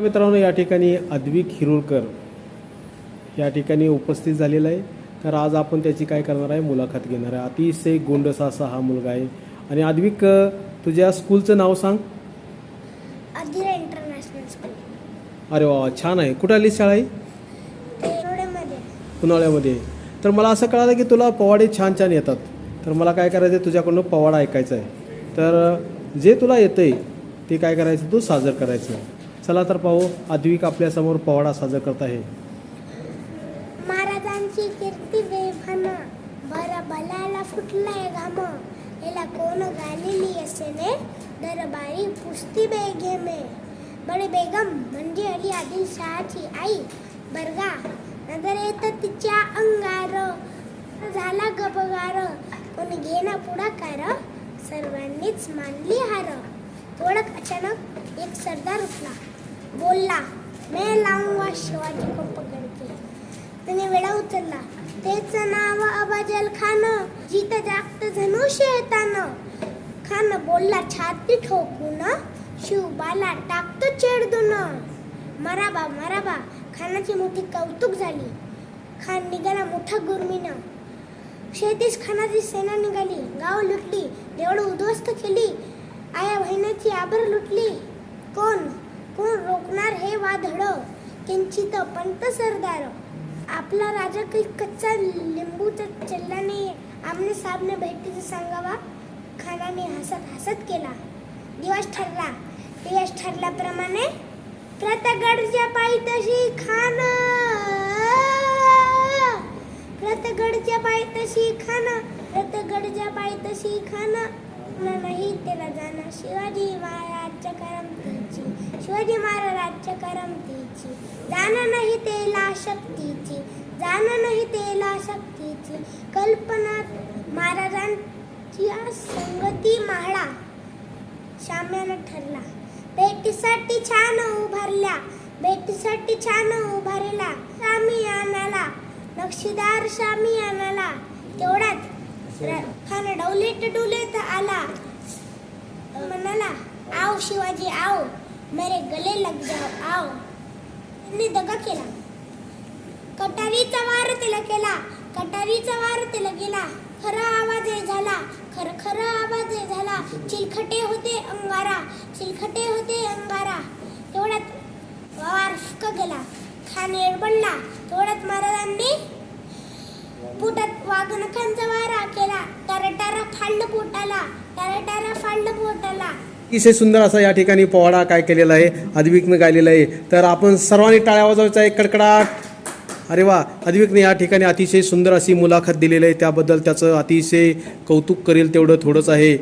मित्रांनो या ठिकाणी अद्विक हिरुळकर या ठिकाणी उपस्थित झालेला आहे. तर आज आपण त्याची काय करणार आहे? मुलाखत घेणार आहे. अतिशय गोंडसा असा हा मुलगा आहे. आणि अद्विक तुझ्या स्कूलचं नाव सांग. International school. अरे वा छान आहे. कुठं आली शाळा आहे उन्हाळ्यामध्ये तर मला असं कळालं की तुला पवाडे छान छान येतात. तर मला काय करायचं आहे तुझ्याकडून पवाडा ऐकायचा आहे. तर जे तुला येतं आहे ते काय करायचं? तू सादर करायचं. चला तर पाहू अद्विक आपल्यासमोर पोवाडा सादर करत आहे. महाराजांची कीर्ती वेफान बर भल्याला फुटलाय घाम. याला कोण गालेली असेने? दरबारी पुस्ती बेघे मे बडे बेगम म्हणजे अली आदिल शहाची आई. बरगा नजर येत तिच्या अंगार. झाला गबगार. कोणी घेणं पुढाकार सर्वांनीच मानली हार. थोडक अचानक एक सरदार उठला. बोलला मैं वा शिवाजी को पकड के. त्याने वेळा उचलला. तेच नाव अबाजल खान जित जागत धनुष्य येतान. खान बोलला छाती ठोकून शिवबाला टाकतो चेडदून. मराबा मराबा खानाची मोठी कौतुक झाली. खान निघाला मोठा गुरमीनं. शेतीस खानाची सेना निघाली. गाव लुटली. देवळ उद्ध्वस्त केली. आया बहिणीची आबर लुटली. कोण? वादळ किंचित पंत सरदार आपला राजा काही कच्चा लिंबूचा नाही आमने साबने भेटीचं सांगावा. खानाने हसत हसत केला. दिवस ठरला. दिवस ठरल्याप्रमाणे प्रतगडच्या पायी तशी खान प्रतगडच्या पायी तशी खान प्रतगडच्या पायी तशी खान स्वप्न नाही त्याला जाणं. शिवाजी महाराजच्या करमतीची शिवाजी महाराजच्या करमतीची जाणं नाही तेला शक्तीची. जाणं नाही तेला शक्तीची. कल्पना महाराजांची संगती माळा. शाम्यानं ठरला. भेटीसाठी छान उभारल्या. भेटीसाठी छान उभारला. शामी आणाला. नक्षीदार शामी आणाला. तेवढाच. खान डौलेट डुलेत आला. म्हणाला आओ शिवाजी आओ मेरे गले लग जाओ आओ. ने दगा केला. कटारीचा वार तिला केला कटारीचा वार तिला गेला. खरा आवाज आहे झाला खर खरा आवाज आहे झाला. चिलखटे होते अंगारा चिलखटे होते अंगारा. तेवढ्यात वार फुक गेला. खान एडबडला तेवढ्यात महाराजांनी पोटात वाघनखांचा वारा केला. टरटारा फाडलं पोटाला टरटारा फाडलं पोटाला. अतिशय सुंदर असा या ठिकाणी पोवाडा काय केलेला आहे अद्विकनं गायलेला आहे. तर आपण सर्वांनी टाळ्या वाजवायचा एक कडकडाट. अरे वा अद्विकने या ठिकाणी अतिशय सुंदर अशी मुलाखत दिलेली आहे. त्याबद्दल त्याचं अतिशय कौतुक करेल तेवढं थोडंच आहे.